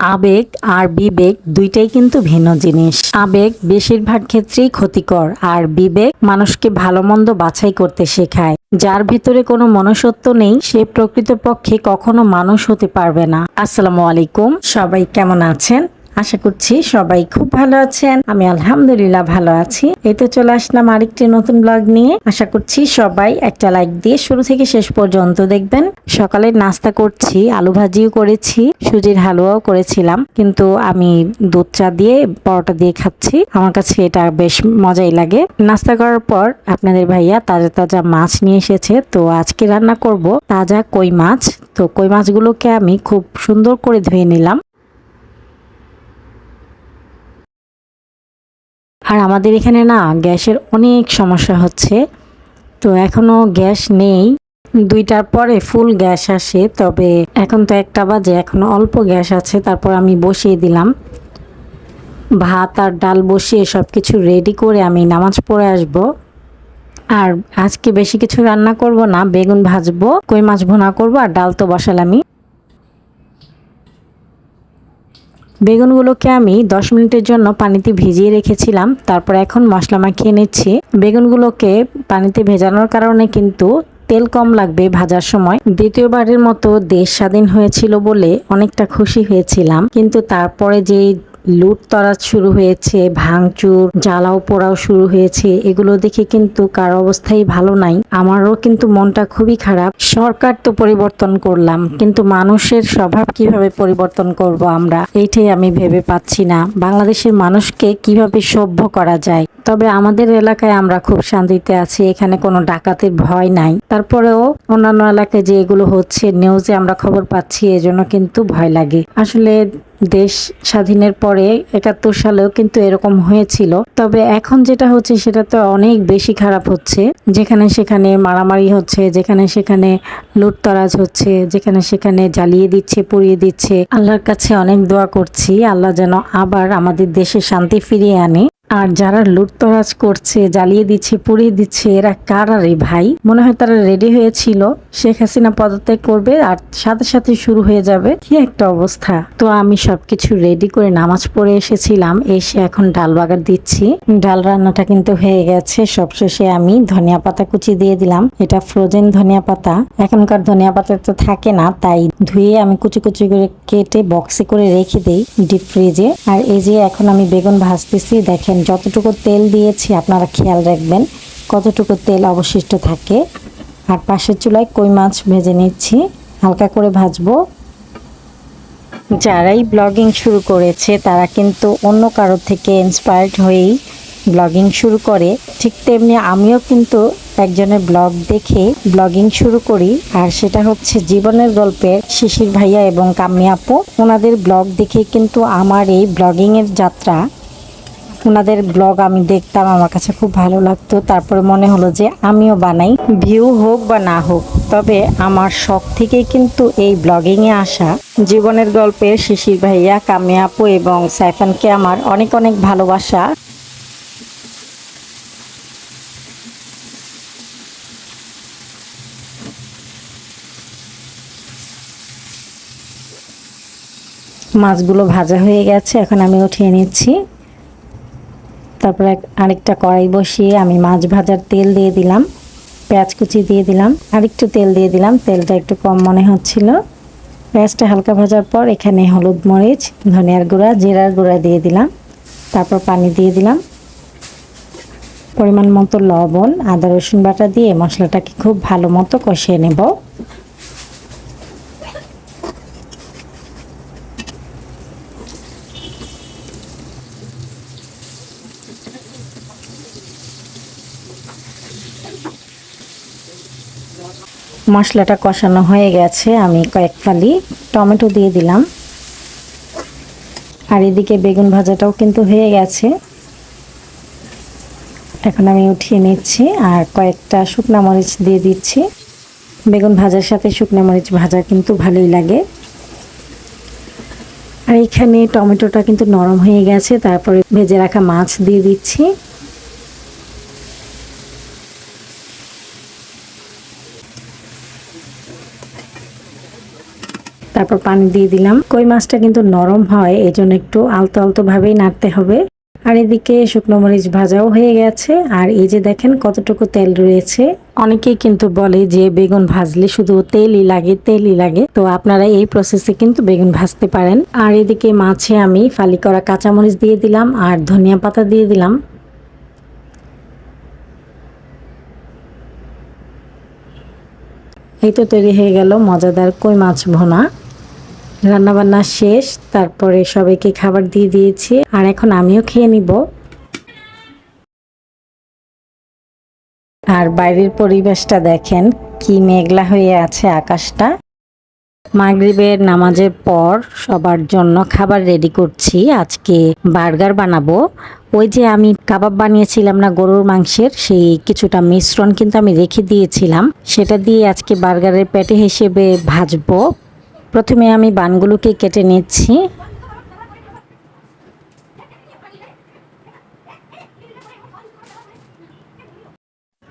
আবেগ আর বিবেক দুইটাই কিন্তু ভিন্ন জিনিস। আবেগ বেশিরভাগ ক্ষেত্রেই ক্ষতিকর আর বিবেক মানুষকে ভালো মন্দ বাছাই করতে শেখায়। যার ভিতরে কোনো মনুষ্যত্ব নেই, সে প্রকৃতপক্ষে কখনো মানুষ হতে পারবে না। আসসালামু আলাইকুম, সবাই কেমন আছেন? আশা করছি সবাই খুব ভালো আছেন। আমি আলহামদুলিল্লাহ ভালো আছি। এই তো চলে আসলাম আরেকটি নতুন ব্লগ নিয়ে। আশা করছি সবাই একটা লাইক দিয়ে শুরু থেকে শেষ পর্যন্ত দেখবেন। সকালে নাস্তা করছি, আলু ভাজিও করেছি, সুজির হালুয়াও করেছিলাম। কিন্তু আমি দুধ চা দিয়ে পরোটা দিয়ে খাচ্ছি। আমার কাছে এটা বেশ মজাই লাগে। নাস্তা করার পর আপনাদের ভাইয়া তাজা তাজা মাছ নিয়ে এসেছে। তো আজকে রান্না করব তাজা কই মাছ। তো কই মাছগুলোকে আমি খুব সুন্দর করে ধুয়ে নিলাম। আর আমাদের এখানে না গ্যাসের অনেক সমস্যা হচ্ছে। তো এখনও গ্যাস নেই। দুইটার পরে ফুল গ্যাস আসে, তবে এখন তো একটা বাজে, এখনও অল্প গ্যাস আছে, তারপর আমি বসিয়ে দিলাম। ভাত আর ডাল বসিয়ে সব কিছু রেডি করে আমি নামাজ পড়ে আসব। আর আজকে বেশি কিছু রান্না করব না, বেগুন ভাজবো, কই মাছ ভোনা করব, আর ডাল তো বসালামই। বেগুনগুলোকে আমি দশ মিনিটের জন্য পানিতে ভিজিয়ে রেখেছিলাম, তারপর এখন মশলা মাখিয়ে নিচ্ছি। বেগুনগুলোকে পানিতে ভেজানোর কারণে কিন্তু তেল কম লাগবে ভাজার সময়। দ্বিতীয়বারের মতো দেশ স্বাধীন হয়েছিল বলে অনেকটা খুশি হয়েছিলাম, কিন্তু তারপরে যে লুট তরাজ শুরু হয়েছে, ভাঙচুর, জ্বালাও পোড়াও শুরু হয়েছে, এগুলো দেখে কিন্তু কার অবস্থাই ভালো নাই। আমারও কিন্তু মনটা খুবই খারাপ। সরকার তো পরিবর্তন করলাম, কিন্তু মানুষের স্বভাব কীভাবে পরিবর্তন করব আমরা? এইটাই আমি ভেবে পাচ্ছি না। বাংলাদেশের মানুষকে কীভাবে সভ্য করা যায়? তবে আমাদের এলাকায় আমরা খুব শান্তিতে আছি, এখানে কোনো ডাকাতের ভয় নাই। তারপরেও অন্যান্য এলাকায় যে এগুলো হচ্ছে নিউজে আমরা খবর পাচ্ছি, এজন্য কিন্তু ভয় লাগে। আসলে দেশ স্বাধীনের পরে একাত্তর সালেও কিন্তু এরকম হয়েছিল। তবে এখন যেটা হচ্ছে সেটা তো অনেক বেশি খারাপ হচ্ছে। যেখানে সেখানে মারামারি হচ্ছে, যেখানে সেখানে লুটতরাজ হচ্ছে, যেখানে সেখানে জ্বালিয়ে দিচ্ছে, পুড়িয়ে দিচ্ছে। আল্লাহর কাছে অনেক দোয়া করছি। আল্লাহ যেন আবার আমাদের দেশে শান্তি ফিরিয়ে আনে। আর যারা লুটতরাজ করছে, জ্বালিয়ে দিচ্ছে, পুড়িয়ে দিচ্ছে, এরা কারা রে ভাই? মনে হয় তারা রেডি হয়েছিল। শেখ হাসিনা পদত্যাগ করবে আর সাথে সাথে শুরু হয়ে যাবে। কি একটা অবস্থা। তো আমি সবকিছু রেডি করে নামাজ পড়ে এসেছিলাম। এসে এখন ডাল বাগার দিচ্ছি। ডাল রান্নাটা কিন্তু হয়ে গেছে। সবশেষে আমি ধনিয়া পাতা কুচি দিয়ে দিলাম। এটা ফ্রোজেন ধনিয়া পাতা। এখনকার ধনিয়া পাতা তো থাকে না, তাই ধুয়ে আমি কুচি কুচি করে কেটে বক্সে করে রেখে দিই ডিপ ফ্রিজে আর এই যে এখন আমি বেগুন ভাজতেছি, দেখেন যতটুকু তেল দিয়েছি, আপনারা খেয়াল রাখবেন, কতটুকু তেল অবশিষ্ট থাকে। আর পাশের চুলায় কই মাছ ভেজে নিচ্ছি, হালকা করে ভাজবো। যারাই ব্লগিং শুরু করেছে, তারা কিন্তু অন্য কারও থেকে ইন্সপায়ার্ড হয়েই ব্লগিং শুরু করে। ঠিক তেমনি আমিও কিন্তু একজনের ব্লগ দেখে ব্লগিং শুরু করি, আর সেটা হচ্ছে জীবনের গল্পের শিশির ভাইয়া এবং কাম্মি আপু। ওনাদের ব্লগ দেখে কিন্তু আমার এই ব্লগিংয়ের যাত্রা ওনাদের ব্লগ আমি দেখতাম, আমার কাছে খুব ভালো লাগতো। তারপরে মনে হলো যে আমিও বানাই ভিউ হোক বা না হোক। তবে আমার শখ থেকেই কিন্তু এই ব্লগিংয়ে আসা। জীবনের গল্পের শিশির ভাইয়া কাম্মি আপু এবং সাইফানকে আমার অনেক অনেক ভালোবাসা। মাছগুলো ভাজা হয়ে গেছে, এখন আমি উঠিয়ে নিচ্ছি। তারপরে আরেকটা কড়াই বসিয়ে আমি মাছ ভাজার তেল দিয়ে দিলাম, পেঁয়াজ কুচি দিয়ে দিলাম, আরেকটু তেল দিয়ে দিলাম, তেলটা একটু কম মনে হচ্ছিল। পেঁয়াজটা হালকা ভাজার পর এখানে হলুদ মরিচ, ধনিয়ার গুঁড়া, জিরার গুঁড়া দিয়ে দিলাম, তারপর পানি দিয়ে দিলাম। পরিমাণ মতো লবণ, আদা রসুন বাটা দিয়ে মশলাটাকে খুব ভালো মতো কষিয়ে নেব। মশলাটা কষানো হয়ে গেছে, আমি কয়েক ফালি টমেটো দিয়ে দিলাম। আর এদিকে বেগুন ভাজাটাও কিন্তু হয়ে গেছে। এখন আমি উঠিয়ে নিচ্ছি আর কয়েকটা শুকনা মরিচ দিয়ে দিচ্ছি। বেগুন ভাজার সাথে শুকনা মরিচ ভাজা কিন্তু ভালোই লাগে। আর এখানে টমেটোটা কিন্তু নরম হয়ে গেছে, তারপরে ভেজে রাখা মাছ দিয়ে দিচ্ছি। তারপর পানি দিয়ে দিলাম। কই মাছটা কিন্তু নরম হয় এই জন্য একটু আলতো আলতো ভাবেই নাড়তে হবে। আর এদিকে শুকনো মরিচ ভাজাও হয়ে গেছে। আর এই যে দেখেন কতটুকু তেল রয়েছে। অনেকেই কিন্তু বলে যে বেগুন ভাজলে শুধু তেলই লাগে তেলই লাগে। তো আপনারা এই প্রসেসে কিন্তু বেগুন ভাজতে পারেন। আর এদিকে মাছে আমি ফালি করা কাঁচামরিচ দিয়ে দিলাম আর ধনিয়া পাতা দিয়ে দিলাম। এই তো তৈরি হয়ে গেল মজাদার কই মাছ ভোনা। রান্নাবান্না শেষ, তারপরে সবাইকে খাবার দিয়ে দিয়েছি, আর এখন আমিও খেয়ে নিব। আর বাইরের পরিবেশটা দেখেন, কি মেঘলা হয়ে আছে আকাশটা। মাগরিবের নামাজের পর সবার জন্য খাবার রেডি করছি, আজকে বার্গার বানাবো। ওই যে আমি কাবাব বানিয়েছিলাম না গরুর মাংসের, সেই কিছুটা মিশ্রণ কিন্তু আমি রেখে দিয়েছিলাম। সেটা দিয়ে আজকে বার্গারের প্যাটে হিসেবে ভাজবো। প্রথমে আমি বানগুলোকে কেটে নিচ্ছি।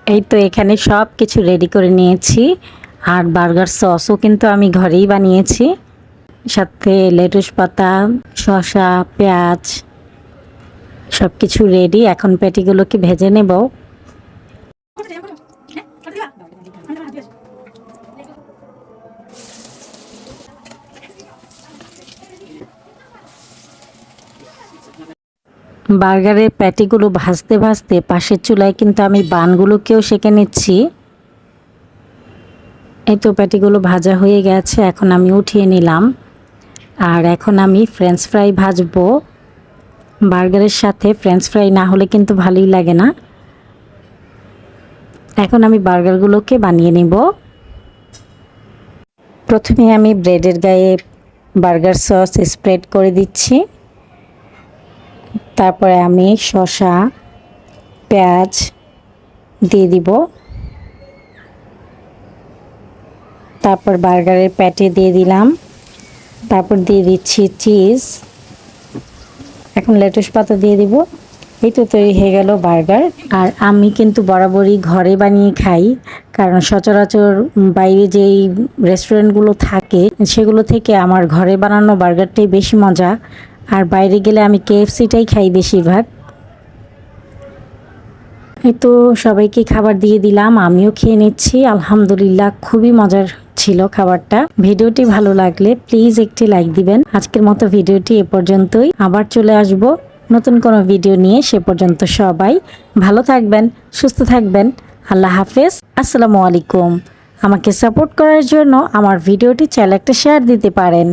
এই তো এখানে সব কিছু রেডি করে নিয়েছি। আর বার্গার সসও কিন্তু আমি ঘরেই বানিয়েছি। সাথে লেটুস পাতা, শসা, পেঁয়াজ সব কিছু রেডি এখন প্যাটিগুলোকে ভেজে নেব। বার্গারের প্যাটিগুলো ভাজতে ভাজতে পাশের চুলায় কিন্তু আমি বানগুলোকেও সেঁকে নিচ্ছি। এই তো প্যাটিগুলো ভাজা হয়ে গেছে, এখন আমি উঠিয়ে নিলাম। আর এখন আমি ফ্রেঞ্চ ফ্রাই ভাজবো। বার্গারের সাথে ফ্রেঞ্চ ফ্রাই না হলে কিন্তু ভালোই লাগে না। এখন আমি বার্গারগুলোকে বানিয়ে নিব। প্রথমে আমি ব্রেডের গায়ে বার্গার সস স্প্রেড করে দিচ্ছি। তারপরে আমি শসা, পেঁয়াজ দিয়ে দিব। তারপর বার্গারের প্যাটে দিয়ে দিলাম। তারপর দিয়ে দিচ্ছি চিজ। এখন লেটুস পাতা দিয়ে দিব। এই তো তৈরি হয়ে গেল বার্গার। আর আমি কিন্তু বরাবরই ঘরে বানিয়ে খাই, কারণ সচরাচর বাইরে যেই রেস্টুরেন্টগুলো থাকে, সেগুলো থেকে আমার ঘরে বানানো বার্গারটাই বেশি মজা। আর বাইরে গেলে আমি কেএফসিটাই খাই বেশিরভাগ। এই তো সবাইকে খাবার দিয়ে দিলাম, আমিও খেয়ে নিচ্ছি। আলহামদুলিল্লাহ খুবই মজার ছিল খাবারটা। ভিডিওটি ভালো লাগলে প্লিজ একটি লাইক দিবেন। আজকের মতো ভিডিওটি এ পর্যন্তই। আবার চলে আসব নতুন কোনো ভিডিও নিয়ে, সে পর্যন্ত সবাই ভালো থাকবেন, সুস্থ থাকবেন। আল্লাহ হাফেজ। আসসালামু আলাইকুম। আমাকে সাপোর্ট করার জন্য আমার ভিডিওটি চ্যানেল একটা শেয়ার দিতে পারেন।